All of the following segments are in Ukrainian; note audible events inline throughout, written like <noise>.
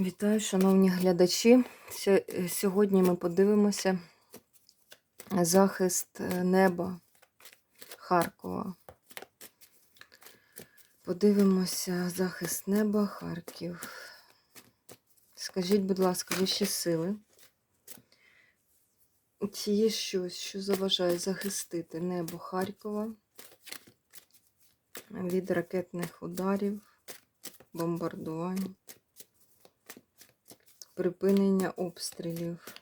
Вітаю, шановні глядачі. Е, Сьогодні ми подивимося захист е, неба Харкова. Подивимося захист неба Харків. Скажіть, будь ласка, вищі сили. Чи є щось, що заважає захистити небо Харкова від ракетних ударів, бомбардувань? Припинення обстрілів,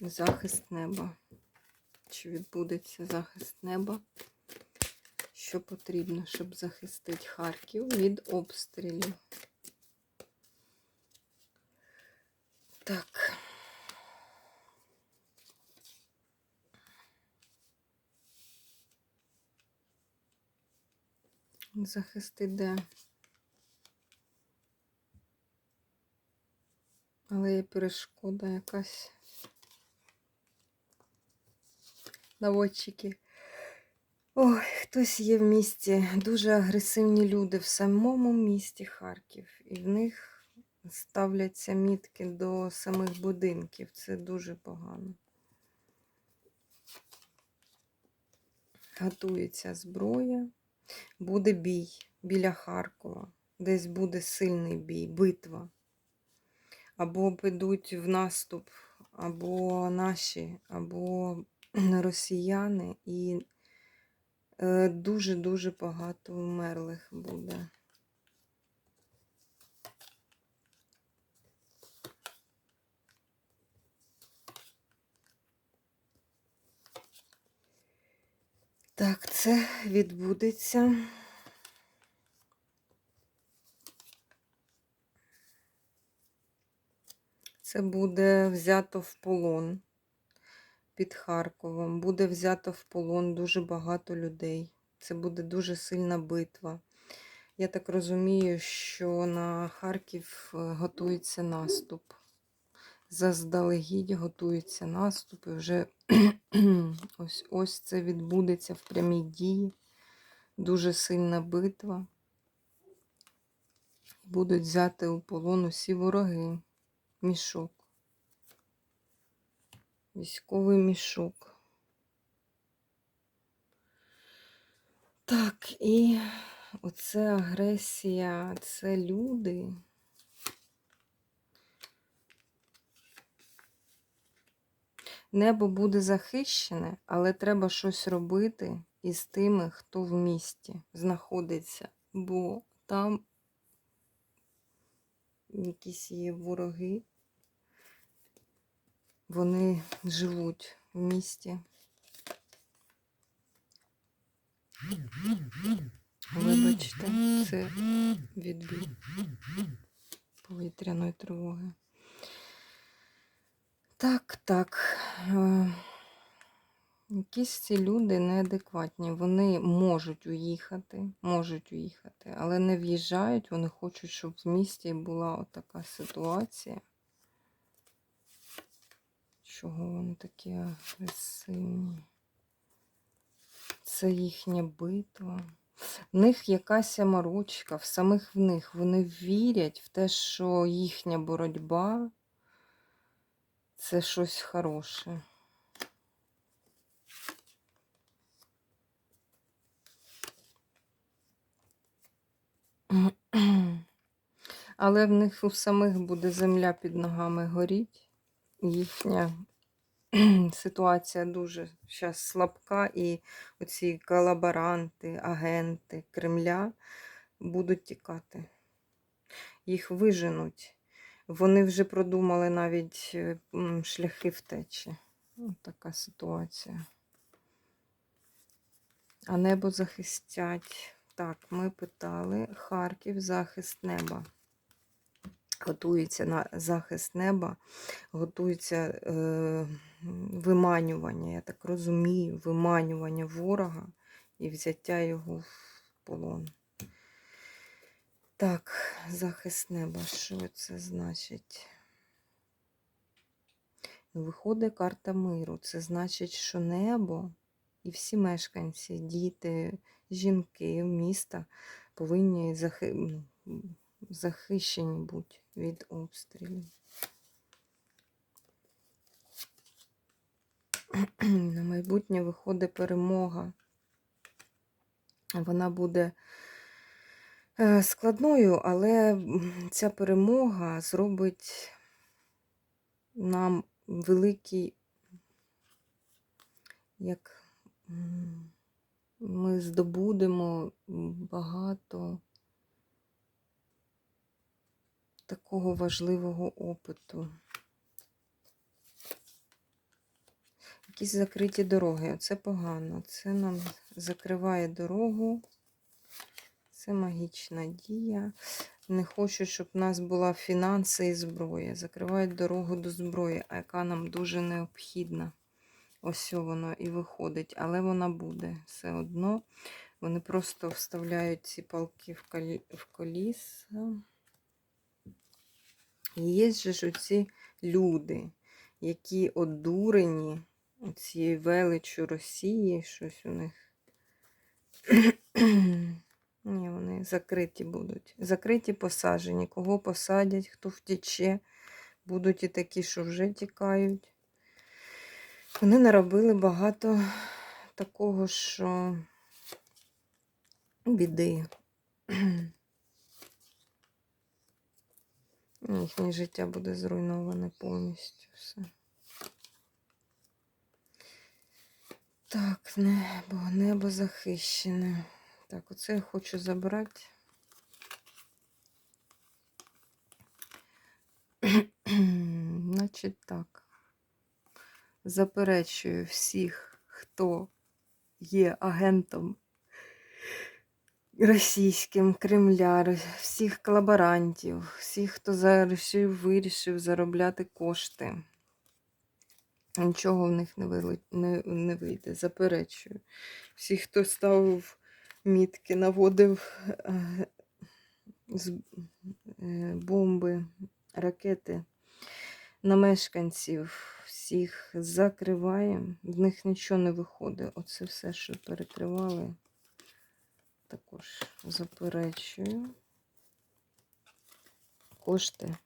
захист неба. Чи відбудеться захист неба? Що потрібно, щоб захистити Харків від обстрілів? Так. Захисти де? Але є перешкода якась. Наводчики. Ой, хтось є в місті. Дуже агресивні люди в самому місті Харків. І в них ставляться мітки до самих будинків. Це дуже погано. Готується зброя. Буде бій біля Харкова. Десь буде сильний бій, битва або підуть в наступ, або наші, або <clears throat> росіяни, і е, дуже-дуже багато вмерлих буде. Так, це відбудеться. Це буде взято в полон під Харковом. Буде взято в полон дуже багато людей. Це буде дуже сильна битва. Я так розумію, що на Харків е, готується наступ. Заздалегідь готується наступ. І вже <clears throat> ось ось це відбудеться в прямій дії. Дуже сильна битва. Будуть взяти у полон усі вороги мішок. Військовий мішок. Так, і оце агресія, це люди. Небо буде захищене, але треба щось робити із тими, хто в місті знаходиться, бо там якісь є вороги. Вони живуть в місті. Вибачте, це відбій повітряної тривоги. Так, так. е, Якісь ці люди неадекватні. Вони можуть уїхати, можуть уїхати, але не в'їжджають. Вони хочуть, щоб в місті була така ситуація. Чого вони такі агресивні? Це їхня битва. В них якась морочка, в самих в них. Вони вірять в те, що їхня боротьба це щось хороше. Але в них у самих буде земля під ногами горіть. Їхня <clears throat> ситуація дуже зараз слабка, і оці колаборанти, агенти Кремля будуть тікати. Їх виженуть. Вони вже продумали навіть е, шляхи втечі. Ось така ситуація. А небо захистять. Так, ми питали Харків, захист неба. Готується на захист неба, готується е, виманювання, я так розумію, виманювання ворога і взяття його в полон. Так, захист неба, що це значить? Ну, Виходить карта миру. Це значить, що небо і всі мешканці, діти, жінки міста повинні захи... захищені бути. Від обстрілів. <clears throat> На майбутнє виходить перемога. Вона буде е, складною, але ця перемога зробить нам великий, як ми здобудемо багато такого важливого опиту. Якісь закриті дороги. Це погано. Це нам закриває дорогу. Це магічна дія. Не хочу, щоб в нас була фінанси і зброя. Закривають дорогу до зброї, а яка нам дуже необхідна. Ось воно і виходить, але вона буде все одно. Вони просто вставляють ці палки в, колі... в коліса. І є ж оці люди, які одурені цією величчю Росії, щось у них. <clears throat> Ні, вони закриті будуть. Закриті посаджені. Кого посадять, хто втіче. Будуть і такі, що вже тікають. Вони наробили багато такого, що біди. <clears throat> Їхнє життя буде зруйноване повністю все. Так, небо, небо захищене. Так, оце я хочу забрати. <clears throat> Значить так. Заперечую всіх, хто є агентом російським Кремля, всіх колаборантів, всіх, хто зарішив, вирішив заробляти кошти. Нічого в них не, вили... не, не вийде. Заперечую. Всі, хто ставив мітки, наводив е, з, е, бомби, ракети на мешканців, всіх закриваємо. В них нічого не виходить. Оце все, що перекривали, також заперечую. Кошти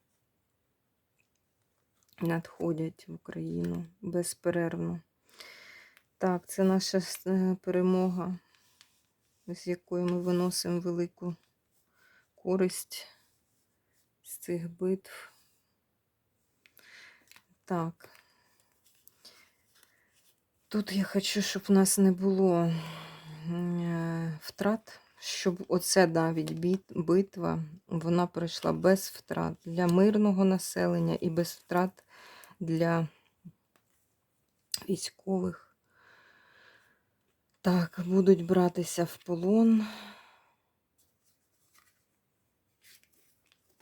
надходять в Україну безперервно. Так, це наша е, перемога, з якої ми виносимо велику користь з цих битв. Так. Тут я хочу, щоб в нас не було е, втрат, щоб оце навіть бит- битва, вона пройшла без втрат для мирного населення і без втрат для військових. Так, будуть братися в полон.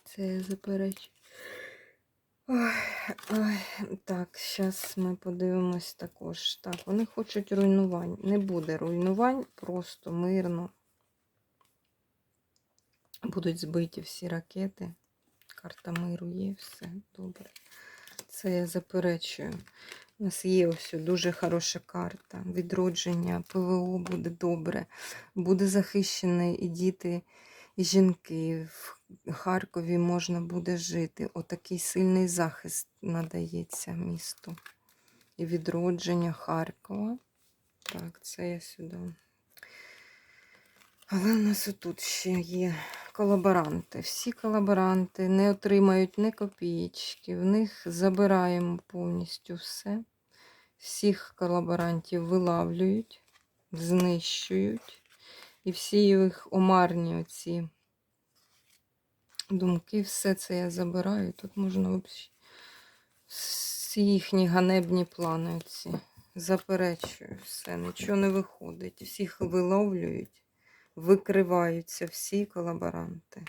Це я. Ой, ой, так, зараз ми подивимось також. Так, вони хочуть руйнувань. Не буде руйнувань, просто мирно. Будуть збиті всі ракети. Карта миру є, все добре. Це я заперечую. У нас є ось дуже хороша карта. Відродження, ПВО буде добре. Буде захищені і діти, жінки. В Харкові можна буде жити. Отакий сильний захист надається місту. І відродження Харкова. Так, це я сюди. Але в нас отут ще є колаборанти. Всі колаборанти не отримають ні копієчки. В них забираємо повністю все. Всіх колаборантів вилавлюють, знищують. І всі їх омарні оці думки, все це я забираю. Тут можна взагалі всі їхні ганебні плани оці. Заперечую все, нічого не виходить. Всіх виловлюють викриваються всі колаборанти.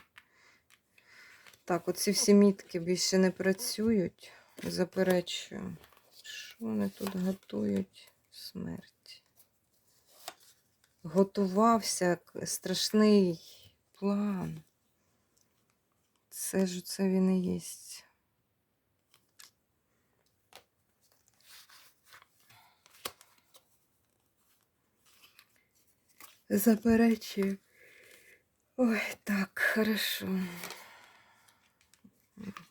Так, оці всі мітки більше не працюють. Заперечую. Що вони тут готують? Смерть. Готувався страшний план. Це ж це він і є. Заперечую. Ой, так, хорошо.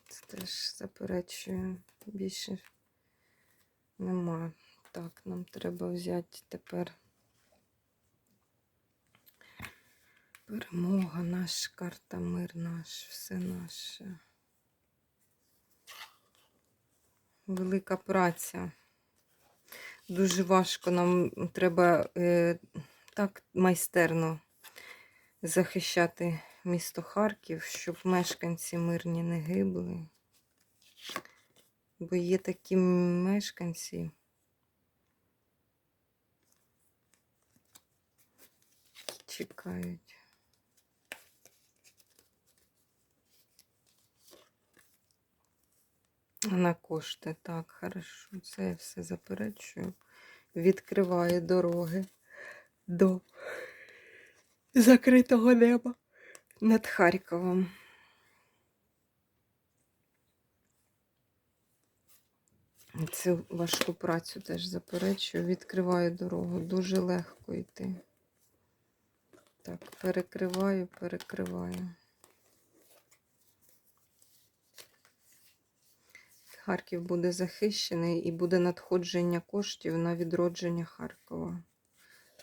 Це теж заперечую. Більше нема. Так, нам треба взяти тепер перемога наш, карта мир наш, все наше. Велика праця. Дуже важко. Нам треба е, так майстерно захищати місто Харків, щоб мешканці мирні не гибли. Бо є такі мешканці. Чекають. На кошти. Так, хорошо. Це я все заперечую. Відкриває дороги до закритого неба над Харковом. Цю важку працю теж заперечую. Відкриваю дорогу. Дуже легко йти. Так, перекриваю, перекриваю. Харків буде захищений і буде надходження коштів на відродження Харкова.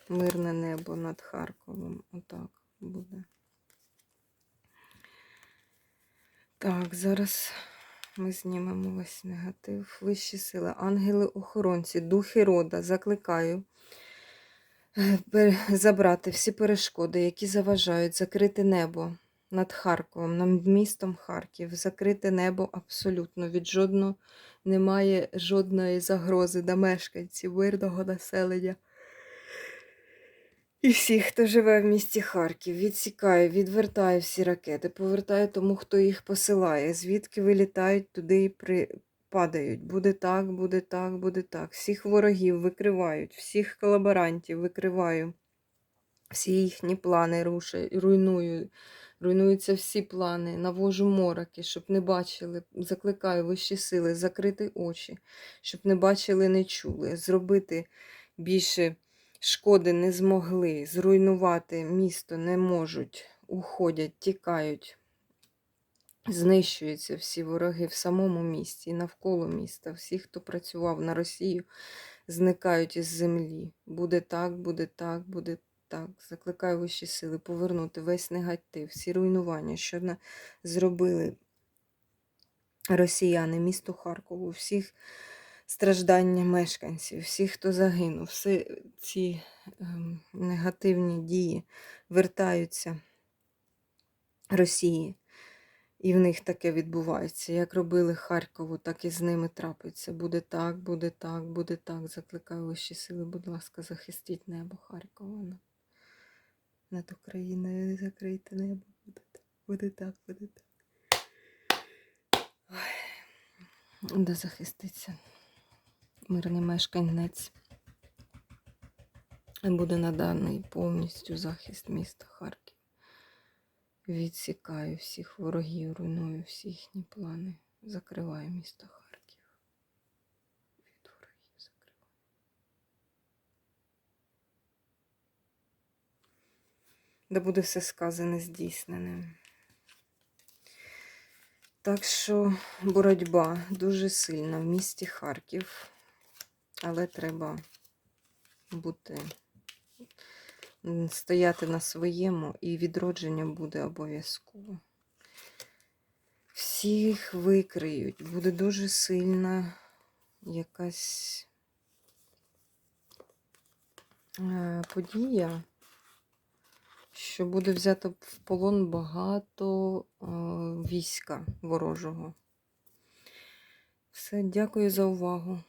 Мирне небо над Харковом. Отак буде. Так, зараз ми знімемо весь негатив. Вищі сили, ангели-охоронці, духи рода, закликаю е, забрати всі перешкоди, які заважають закрити небо над Харковом, над містом Харків, закрите небо абсолютно. Від жодного немає жодної загрози до мешканців, мирного населення. І всіх, хто живе в місті Харків, відсікає, відвертає всі ракети, повертає тому, хто їх посилає, звідки вилітають, туди і при... падають. Буде так, буде так, буде так. Всіх ворогів викривають, всіх колаборантів викриваю. Всі їхні плани рушаю, руйную. Руйнуються всі плани, навожу мороки, щоб не бачили, закликаю вищі сили, закрити очі, щоб не бачили, не чули, зробити більше шкоди не змогли, зруйнувати місто не можуть, уходять, тікають. Знищуються всі вороги в самому місті навколо міста. Всі, хто працював на Росію, зникають із землі. Буде так, буде так, буде так. Закликаю вищі сили повернути весь негатив, всі руйнування, що зробили росіяни, місту Харкову, всіх страждання мешканців, всіх, хто загинув, всі ці ем, негативні дії вертаються Росії. І в них таке відбувається. Як робили Харкову, так і з ними трапиться. Буде так, буде так, буде так. Закликаю вищі сили, будь ласка, захистіть небо Харкова. Над- Україною закрийте небо. Буде так, буде так, буде так. Ой. Де захиститься мирний мешканець. Буде наданий повністю захист міста Харків. Відсікаю всіх ворогів, руйную всі їхні плани. Закриваю місто Харків. Від ворогів закриваю. Да буде все сказане здійсненим. Так що боротьба дуже сильна в місті Харків, але треба бути стояти на своєму, і відродження буде обов'язково. Всіх викриють, буде дуже сильна якась е, подія, що буде взято в полон багато е, війська ворожого. Все, дякую за увагу.